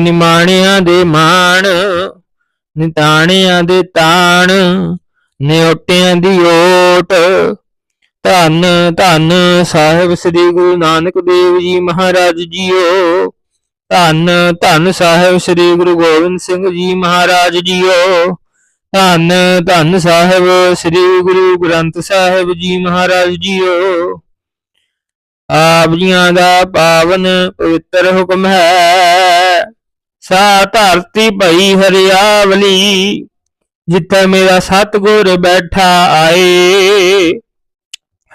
ਨਿਮਾਣਿਆਂ ਦੇ ਮਾਣ, ਨਿਤਾਣਿਆਂ ਦੇ ਤਾਣ, ਨਿਉਟਿਆਂ ਦੀ ਓਟ। ਧੰਨ ਧੰਨ ਸਾਹਿਬ ਸ੍ਰੀ ਗੁਰੂ ਨਾਨਕ ਦੇਵ ਜੀ ਮਹਾਰਾਜ ਜੀਓ। ਧੰਨ ਧੰਨ ਸਾਹਿਬ ਸ੍ਰੀ ਗੁਰੂ ਗੋਬਿੰਦ ਸਿੰਘ ਜੀ ਮਹਾਰਾਜ ਜੀਓ। ਧੰਨ ਧੰਨ ਸਾਹਿਬ ਸ੍ਰੀ ਗੁਰੂ ਗ੍ਰੰਥ ਸਾਹਿਬ ਜੀ ਮਹਾਰਾਜ ਜੀਓ। ਆਪ ਜੀਆਂ ਦਾ ਪਾਵਨ ਪਵਿੱਤਰ ਹੁਕਮ ਹੈ। ਸਾ ਧਰਤੀ ਭਈ ਹਰਿਆਵਲੀ, ਜਿੱਥੇ ਮੇਰਾ ਸਤਿਗੁਰ ਬੈਠਾ ਆਏ।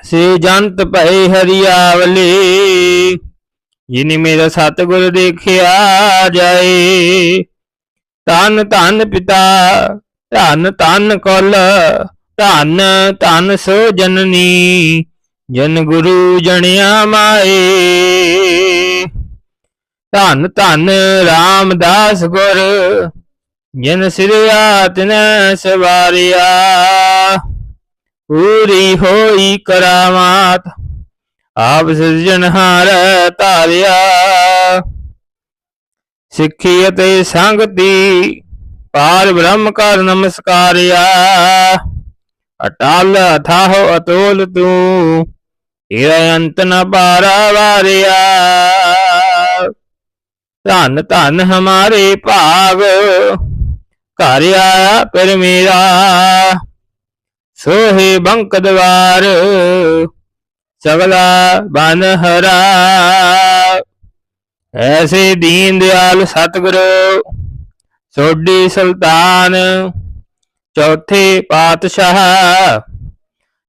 ਸੇ ਜੰਤ ਭਏ ਹਰਿਆਵਲੀ, ਜਿਨੇ ਮੇਰਾ ਸਤਿਗੁਰ ਦੇਖਿਆ ਜਾਏ। ਧੰਨ ਧੰਨ ਪਿਤਾ, ਧੰਨ ਧੰਨ ਕੁਲ, ਧਨ ਧਨ ਸੋ ਜਨਨੀ ਜਨ ਗੁਰੂ ਜਣਿਆ ਮਾਏ। ਧੰਨ ਧੰਨ ਰਾਮਦਾਸ ਗੁਰ, ਜਿਨ ਸਿਰਿਆ ਤਿਨੈ ਸਵਾਰਿਆ। ਪੂਰੀ ਹੋਈ ਕਰਾਮਾਤ, ਆਪ ਸਿਰਜਣਹਾਰ ਧਾਰਿਆ। ਸਿੱਖੀ ਅਤੇ ਸੰਗਤੀ, ਪਾਰ ਬ੍ਰਹਮ ਕਰ ਨਮਸਕਾਰਿਆ। ਅਟਲ ਅਥਾਹ ਅਤੋਲ ਤੂੰ, ਤੇਰਾ ਅੰਤ ਨ ਪਾਰਾ ਵਾਰਿਆ। ਧਨ ਧੰਨ ਹਮਾਰੇ ਭਾਗ, ਘਰ ਆਇਆ ਪਰ ਮੇਰਾ। ਸੋਹੇ ਬੰਕ ਦਵਾਰ, ਸਗਲਾ ਬਨ ਹਰਾ। ਐਸੇ ਦੀਨ ਦਿਆਲ ਸਤਿਗੁਰੂ, ਸੋਢੀ ਸੁਲਤਾਨ, ਚੌਥੇ ਪਾਤਸ਼ਾਹ।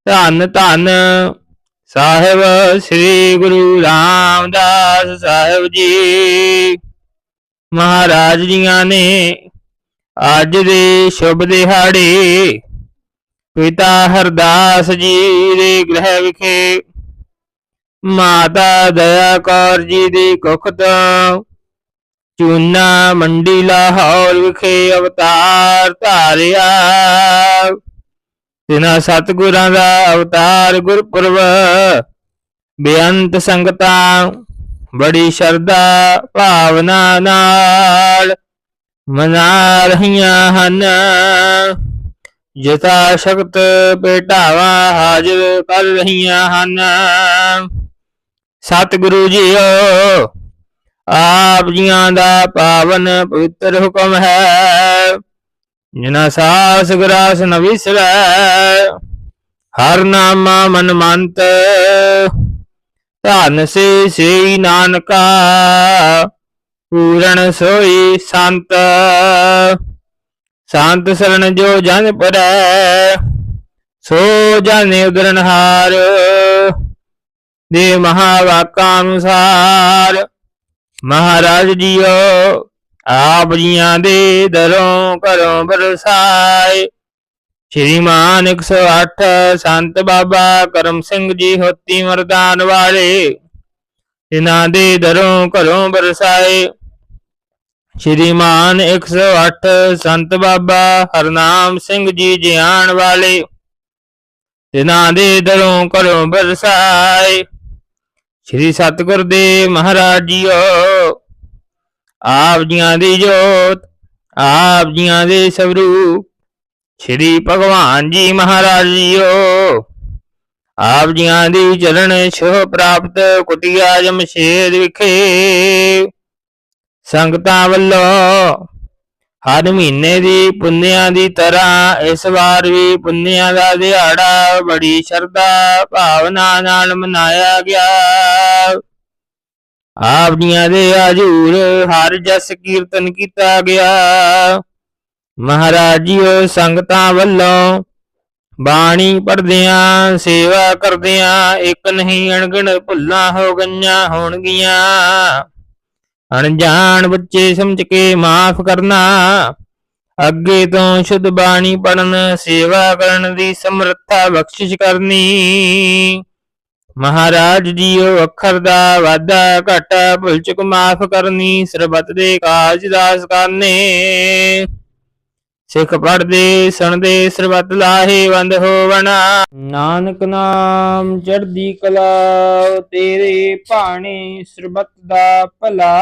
ਧੰਨ ਧੰਨ ਸਾਹਿਬ, ਸ੍ਰੀ ਗੁਰੂ ਰਾਮਦਾਸ ਸਾਹਿਬ ਜੀ। ਮਹਾਰਾਜ ਜੀਆਂ ਨੇ ਅੱਜ ਦੇ ਸ਼ੁਭ ਦਿਹਾੜੇ ਪਿਤਾ ਹਰਦਾਸ ਜੀ ਦੇ ਗ੍ਰਹਿ ਵਿਖੇ ਮਾਤਾ ਦਇਆ ਕੌਰ ਜੀ ਦੀ ਕੁੱਖ ਤੋਂ ਚੂਨਾ ਮੰਡੀ ਲਾਹੌਰ ਵਿਖੇ ਅਵਤਾਰ ਧਾਰਿਆ। ਤਿਨਾ ਸਤਿਗੁਰਾਂ ਦਾ ਅਵਤਾਰ ਗੁਰਪੁਰਬ। ਬੇਅੰਤ ਸੰਗਤਾਂ ਬੜੀ ਸ਼ਰਧਾ ਭਾਵਨਾ ਨਾਲ ਮਨਾ ਰਹੀਆਂ ਹਨ। ਜਤਾ ਸ਼ਕਤ ਭੇਟਾਵਾ ਹਾਜ਼ਰ ਕਰ ਰਹੀਆਂ ਹਨ। ਸਤਿਗੁਰੂ ਜੀਓ, ਆਪ ਜੀਆਂ ਦਾ ਪਾਵਨ ਪਵਿੱਤਰ ਹੁਕਮ ਹੈ। ਜਿਨਾ ਸਾਸ ਗਰਾਸ ਨ ਵਿਸਰੈ, ਹਰ ਨਾਮਾ ਮਨ ਮੰਤ ਧਨ ਸੇ ਸੇਈ ਨਾਨਕਾ, ਪੂਰਨ ਸੋਈ ਸੰਤ। ਸੰਤ ਸਰਣ ਜੋ ਜਨ ਪਰੈ, ਸੋ ਜਨ ਉਦਰਨ ਹਾਰ। ਦੇ ਮਹਾਵਾਕਾਂ ਅਨੁਸਾਰ, ਮਹਾਰਾਜ ਜੀਓ, ਆਪ ਜੀਆਂ ਦੇ ਦਰੋਂ ਘਰੋਂ ਬਰਸਾਏ। ਸ਼੍ਰੀਮਾਨ 108 ਸੰਤ ਬਾਬਾ ਕਰਮ ਸਿੰਘ ਜੀ ਹੋਤੀ ਮਰਦਾਨ ਵਾਲੇ ਇਹਨਾਂ ਦੇ ਦਰੋਂ ਘਰੋਂ ਬਰਸਾਏ ਸ਼੍ਰੀਮਾਨ 108 ਸੰਤ ਬਾਬਾ ਹਰਨਾਮ ਸਿੰਘ ਜੀ ਜਿਆਣ ਵਾਲੇ ਇਹਨਾਂ ਦੇ ਦਰੋਂ ਘਰੋਂ ਬਰਸਾਏ ਸ਼੍ਰੀ ਸਤਿਗੁਰ ਦੇ ਮਹਾਰਾਜ ਜੀਓ ਆਪ ਜੀਆਂ ਦੀ ਜੋਤ ਆਪ ਜੀਆਂ ਦੇ ਸਵਰੂਪ ਸ਼੍ਰੀ ਭਗਵਾਨ ਜੀ ਮਹਾਰਾਜ ਜੀਓ। ਆਪ ਜੀਆਂ ਦੀ ਚਰਨ ਛੋਹ ਪ੍ਰਾਪਤ ਕੁਟਿਆ ਜਮਸ਼ੇਦ ਵਿਖੇ। ਸੰਗਤਾਂ ਵੱਲੋਂ ਹਰ ਮਹੀਨੇ ਦੀ ਪੁੰਨਿਆਂ ਦੀ ਤਰ੍ਹਾਂ ਇਸ ਵਾਰ ਵੀ ਪੁੰਨਿਆਂ ਦਾ ਦਿਹਾੜਾ ਬੜੀ ਸ਼ਰਧਾ ਭਾਵਨਾ ਨਾਲ ਮਨਾਇਆ ਗਿਆ। ਆਪ ਜੀਆਂ ਦੇ ਹਜੂਰ ਹਰ ਜਸ ਕੀਰਤਨ ਕੀਤਾ ਗਿਆ। ਮਹਾਰਾਜ ਜੀਓ ਸੰਗਤਾਂ ਵੱਲੋਂ ਬਾਣੀ ਪੜਦਿਆਂ ਸੇਵਾ ਕਰਦਿਆਂ, ਇੱਕ ਨਹੀਂ ਅਣਗਣ ਭੁੱਲਾਂ ਹੋ ਗਈਆਂ ਹੋਣਗੀਆਂ। ਅਣਜਾਣ ਬੱਚੇ ਸਮਝ ਕੇ ਮਾਫ ਕਰਨਾ, ਅੱਗੇ ਤੋਂ ਸ਼ੁੱਧ ਬਾਣੀ ਪੜਨ ਸੇਵਾ ਕਰਨ ਦੀ ਸਮਰੱਥਾ ਬਖਸ਼ਿਸ਼ ਕਰਨੀ। ਮਹਾਰਾਜ ਜੀਓ ਅੱਖਰ ਦਾ ਵਾਧਾ ਘਾਟਾ ਭੁੱਲ ਮਾਫ ਕਰਨੀ, ਸਰਬਤ ਦੇ ਕਾਜ ਦਾਸ ਕਰਨੇ। ਸਿੱਖ ਪੜਦੇ ਸੁਣਦੇ, ਸਰਬੱਤ ਲਾਹੇ ਵੰਦ ਹੋਵਣਾ। ਨਾਨਕ ਨਾਮ ਚੜ੍ਹਦੀ ਕਲਾ, ਤੇਰੇ ਭਾਣੇ ਸਰਬਤ ਦਾ ਭਲਾ।